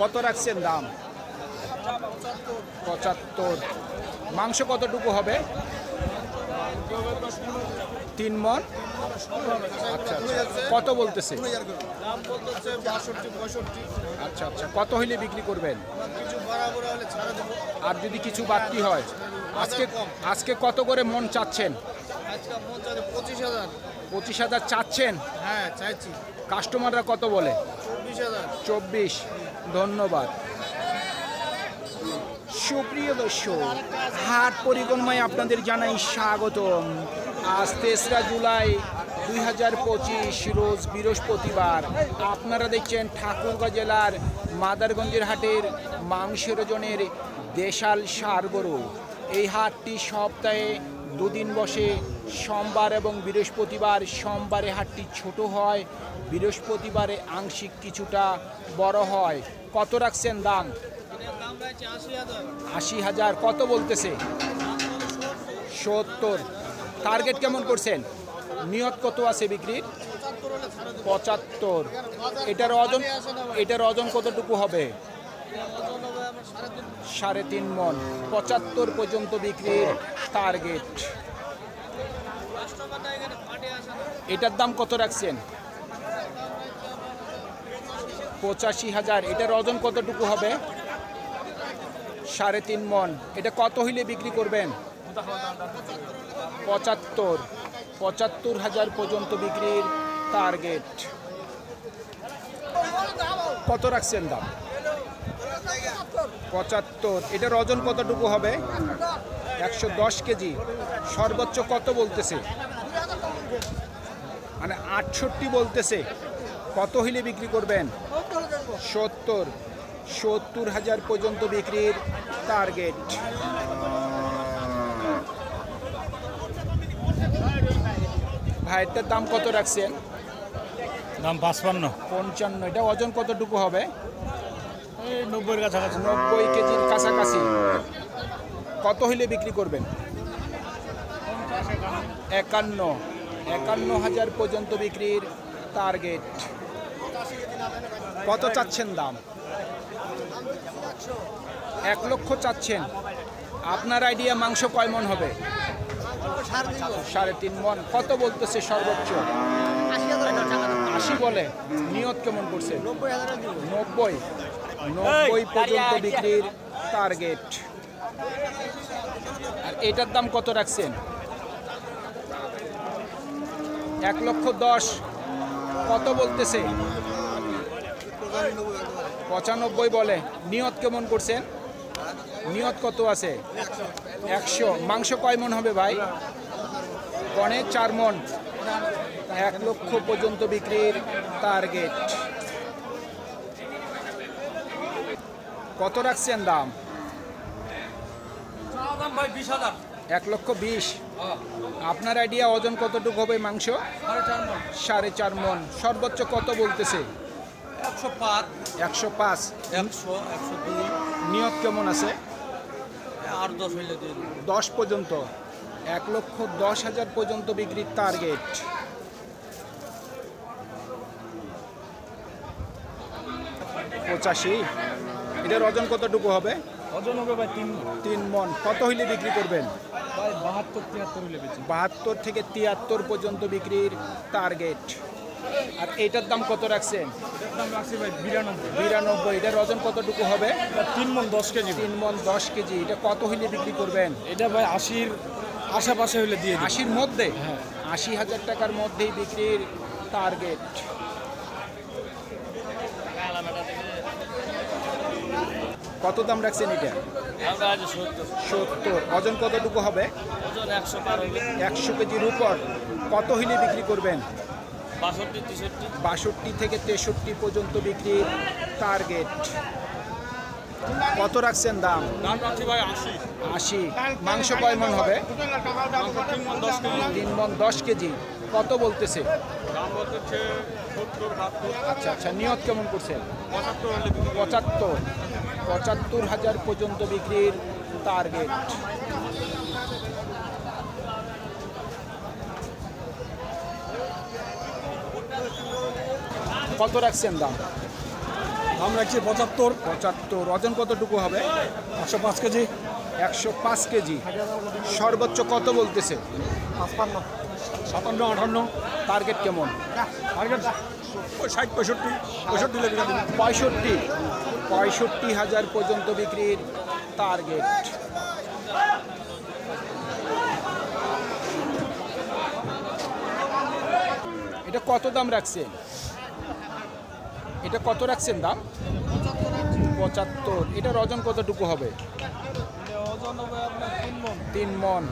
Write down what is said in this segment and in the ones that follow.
কত রাখছেন দাম? পঁচাত্তর। মাংস কতটুকু হবে? তিন মন আচ্ছা আচ্ছা। কত বলতেছে? আচ্ছা আচ্ছা। কত হইলে বিক্রি করবেন? আর যদি কিছু বাড়তি হয় আজকে আজকে কত করে মন চাচ্ছেন? পঁচিশ হাজার চাচ্ছেন? হ্যাঁ চাইছি। কাস্টমাররা কত বলে? চব্বিশ ধন্যবাদ। সুপ্রিয় দর্শক, হাট পরিক্রমায় আপনাদের জানাই স্বাগতম। আজ তেসরা জুলাই দুই হাজার পঁচিশ, রোজ বৃহস্পতিবার। আপনারা দেখছেন ঠাকুরগাঁ জেলার মাদারগঞ্জের হাটের মাংসের ওজনের দেশাল সার গরু এই হাটটি সপ্তাহে দুদিন বসে সোমবার এবং বৃহস্পতিবার সোমবারে হাটটি ছোট হয়, বৃহস্পতিবারে আংশিক কিছুটা বড় হয়। কত রাখছেন দাম? আশি হাজার। কত বলতেছে? সত্তর। টার্গেট কেমন করছেন? নিয়ত কত আছে বিক্রির? পঁচাত্তর। এটার ওজন এটার ওজন কতটুকু হবে? সাড়ে তিন মন, পঁচাত্তর পর্যন্ত বিক্রির টার্গেট এটার দাম কত রাখছেন? পঁচাশি হাজার। এটার ওজন কতটুকু হবে? সাড়ে তিন মন। এটা কত হইলে বিক্রি করবেন? পঁচাত্তর। পঁচাত্তর হাজার পর্যন্ত বিক্রির টার্গেট কত রাখছেন দাম? পঁচাত্তর। এটার ওজন কতটুকু হবে? একশো দশ কেজি। সর্বোচ্চ কত বলতেছে? মানে আটষট্টি বলতেছে। কত হইলে বিক্রি করবেন? সত্তর। সত্তর হাজার পর্যন্ত বিক্রির টার্গেট। ভাইয়েরটার দাম কত রাখছেন? দাম পাঁচপান্ন। পঞ্চান্ন। এটা ওজন কতটুকু হবে? নব্বইয়ের কাছাকাছি। নব্বই কেজির কাছাকাছি। কত হইলে বিক্রি করবেন? একান্ন। একান্ন হাজার পর্যন্ত বিক্রির টার্গেট। কত চাচ্ছেন দাম? এক লক্ষ চাচ্ছেন। আপনার আইডিয়া মাংস কয় মন হবে? সাড়ে তিন মন। কত বলতেছে সর্বোচ্চ? আশি বলে। নিয়ত কেমন করছে? নব্বই। নব্বই পর্যন্ত বিক্রির টার্গেট আর এটার দাম কত রাখছেন? এক লক্ষ দশ। কত বলতেছে? পঁচানব্বই বলে। নিয়ত কেমন করছেন? নিয়ত কত আছে? একশো। মাংস কয় মন হবে ভাই? পনে চার মন। এক লক্ষ পর্যন্ত বিক্রির টার্গেট কত রাখছেন দাম? দাম ভাই বিশ হাজার। এক লক্ষ বিশ। আপনার আইডিয়া ওজন কতটুকু হবে মাংস? সাড়ে চার মন। সর্বোচ্চ কত বলতেছে? একশো পাঁচ। একশো পাঁচ। একশো একশো দুই। নিয়ত কেমন আছে? আর দশ হইলে দশ পর্যন্ত। এক লক্ষ দশ হাজার পর্যন্ত বিক্রির টার্গেট পঁচাশি। এটার ওজন কতটুকু হবে? ওজন হবে ভাই তিন তিন মন। কত হইলে বিক্রি করবেন? ভাই বাহাত্তর তিয়াত্তর হইলে বাহাত্তর থেকে তিয়াত্তর পর্যন্ত বিক্রির টার্গেট আর এইটার দাম কত রাখছেন? এটার দাম রাখছি ভাই বিরানব্বই। বিরানব্বই। এটার ওজন কতটুকু হবে? তিন মন দশ কেজি তিন মন দশ কেজি। এটা কত হইলে বিক্রি করবেন? এটা ভাই আশির আশেপাশে হইলে দিয়ে আশির মধ্যে? হ্যাঁ। আশি হাজার টাকার মধ্যেই বিক্রির টার্গেট কত দাম রাখছেন এটা? সত্তর। ওজন কতটুকু হবে? একশো কেজির উপর কত হইলে বিক্রি করবেন? বাষট্টি থেকে তেষট্টি পর্যন্ত বিক্রির টার্গেট কত রাখছেন দাম? আশি। মাংস কয় মন হবে? তিন মন দশ কেজি। কত বলতেছে? আচ্ছা আচ্ছা। নিয়ত কেমন করছেন পঁচাত্তর হলে বিক্রি পঁচাত্তর হাজার পর্যন্ত বিক্রির টার্গেট কত রাখছেন দাম? দাম রাখছি পঁচাত্তর। পঁচাত্তর। ওজন কতটুকু হবে? একশো পাঁচ কেজি। একশো পাঁচ কেজি। সর্বোচ্চ কত বলতেছে? পাঁচপান্ন। সাতান্ন আটান্ন টার্গেট কেমন? টার্গেট ষাট পঁয়ষট্টি পঁয়ষট্টি পঁয়ষট্টি পঁয়ষট্টি হাজার পর্যন্ত বিক্রির টার্গেট এটা কত দাম রাখছেন? এটা কত রাখছেন দাম? পঁচাত্তর। এটার ওজন কতটুকু হবে? তিন মন।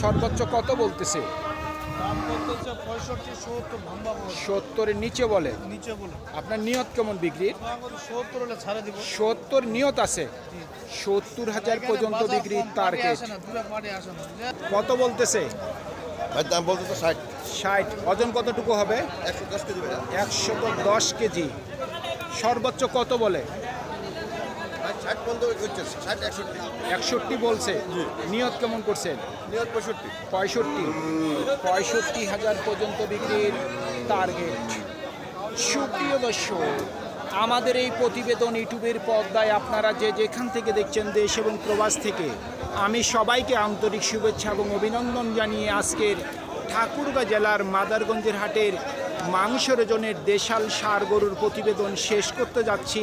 সর্বোচ্চ কত বলতেছে? বলতেছে সত্তরের নিচে বলে। নিচে বলে। আপনার নিয়ত কেমন সত্তর নিয়ত আছে। সত্তর হাজার পর্যন্ত টার্গেট কত বলতেছে? দাম বলতে ষাট। ষাট। ওজন কতটুকু হবে? একশো দশ কেজি। সর্বোচ্চ কত বলে? ষাট পর্যন্ত হচ্ছে ষাট একষট্টি। একষট্টি বলছে। নিয়ত কেমন করছেন নিয়ত পঁয়ষট্টি। পঁয়ষট্টি। পঁয়ষট্টি হাজার পর্যন্ত বিক্রির টার্গেট সুপ্রিয় দর্শক আমাদের এই প্রতিবেদন ইউটিউবের পর্দায় আপনারা যে যেখান থেকে দেখছেন দেশ এবং প্রবাস থেকে আমি সবাইকে আন্তরিক শুভেচ্ছা এবং অভিনন্দন জানিয়ে আজকের ঠাকুরগাঁ জেলার মাদারগঞ্জের হাটের মাংসের ওজনের দেশাল সার গরুর প্রতিবেদন শেষ করতে যাচ্ছি।